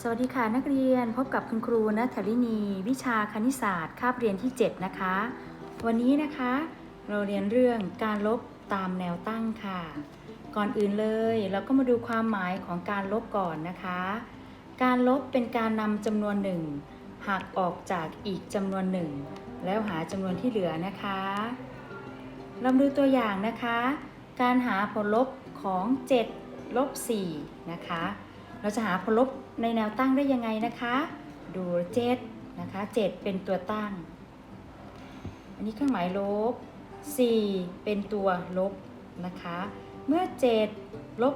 สวัสดีค่ะนักเรียนพบกับคุณครูณัฐรินี วิชาคณิตศาสตร์คาบเรียนที่ 7 นะคะ วันนี้นะคะ เราเรียนเรื่องการลบตามแนวตั้งค่ะ ก่อนอื่นเลยเราก็มาดูความหมายของการลบก่อนนะคะ การลบเป็นการนำจำนวนหนึ่งหักออกจากอีกจำนวนหนึ่งแล้วหาจำนวนที่เหลือนะคะเรามาดูตัวอย่างนะคะ การหาผลลบของ 7 ลบ 4 นะคะ เราจะหาผลลบในแนวตั้งได้ยังไงนะคะ ดู7นะคะ7 เป็นตัวตั้ง อันนี้เครื่องหมายลบ 4 เป็นตัวลบนะคะ เมื่อ 7 ลบ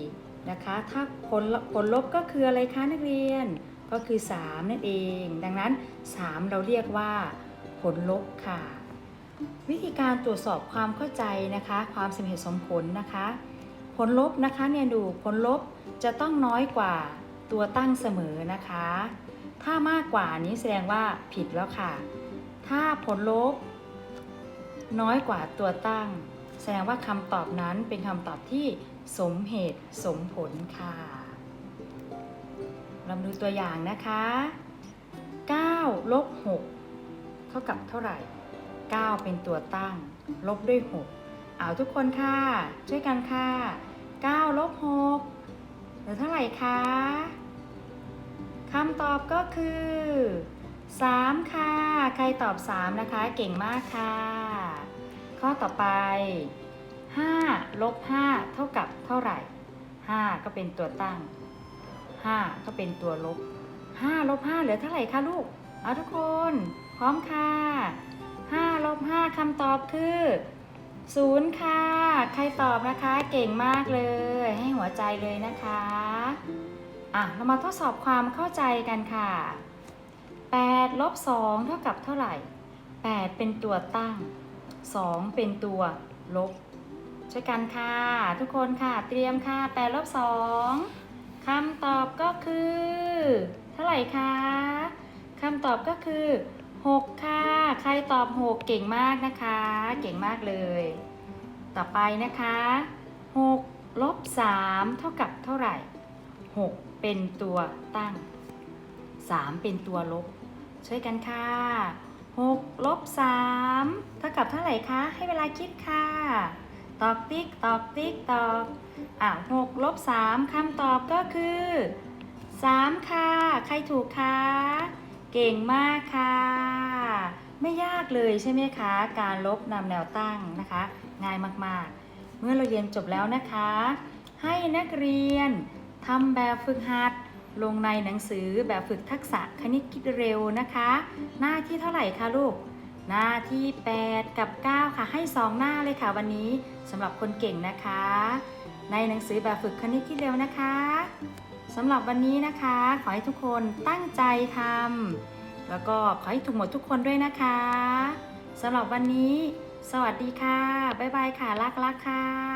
4 นะคะ ถ้าผลผลลบก็คืออะไรคะนักเรียน ก็คือ 3 นั่นเอง ดังนั้น 3 เราเรียกว่า ผลลบค่ะ วิธีการตรวจสอบความเข้าใจนะคะ ความสมเหตุสมผลนะคะ ผลลบนะคะเนี่ยดูผลลบจะต้องน้อยกว่าตัวตั้งเสมอนะคะ ถ้ามากกว่านี้แสดงว่าผิดแล้วค่ะ ถ้าผลลบ น้อยกว่าตัวตั้ง แสดงว่าคำตอบนั้นเป็นคำตอบที่สมเหตุสมผลค่ะเราดูตัวอย่างนะคะ9ลบ6เท่ากับเท่าไหร่ 9 เป็นตัวตั้ง ลบด้วย 6 เอาทุกคนค่ะ ช่วยกันค่ะ9ลบ6เหลือเท่าไหร่คะคำตอบก็คือ 3 ค่ะ ใครตอบ 3 นะคะ เก่งมากค่ะ ข้อต่อไป 5 ลบ 5 เท่ากับเท่าไหร่ 5 ก็เป็นตัวตั้ง 5 ก็เป็นตัวลบ 5 ลบ 5 เหลือเท่าไหร่คะลูก เอาทุกคน พร้อมค่ะ 5 ลบ 5คำตอบคือ 0ค่ะ ใครตอบนะคะ เก่งมากเลย ให้หัวใจเลยนะคะ อะ เรามาทดสอบความเข้าใจกันค่ะ8ลบ2เท่ากับเท่าไหร่ 8 เป็นตัวตั้ง 2 เป็นตัวลบ ช่วยกันค่ะ ทุกคนค่ะ เตรียมค่ะ8ลบ2คำตอบก็คือ เท่าไหร่คะคำตอบก็คือ 6 ค่ะ ใครตอบ 6 เก่งมากนะคะ เก่งมากเลย ต่อไปนะคะ 6 ลบ 3 เท่ากับเท่าไหร่ 6 เป็นตัวตั้ง 3 เป็นตัวลบ ช่วยกันค่ะ6ลบ3เท่ากับเท่าไหร่คะ ให้เวลาคิดค่ะ ตอกติ๊ก ตอกติ๊ก ตอกอะ6ลบ3คำตอบก็คือ 3 ค่ะ ใครถูกคะ เก่งมากค่ะ ไม่ยากเลยใช่ไหมคะ การลบนำแนวตั้งนะคะ ง่ายมากๆ เมื่อเราเรียนจบแล้วนะคะ ให้นักเรียนทำแบบฝึกหัด ลงในหนังสือแบบฝึกทักษะคณิตคิดเร็วนะคะ หน้าที่เท่าไหร่คะลูก หน้าที่ 8 กับ 9 ค่ะ ให้ 2 หน้าเลยค่ะวันนี้สำหรับคนเก่งนะคะ ในหนังสือแบบฝึกคณิตคิดเร็วนะคะสำหรับวันนี้นะคะ ขอให้ทุกคนตั้งใจทำ แล้วก็ขอให้ถูกหมดทุกคนด้วยนะคะสำหรับวันนี้ สวัสดีค่ะ บ๊ายบายค่ะ รักๆค่ะ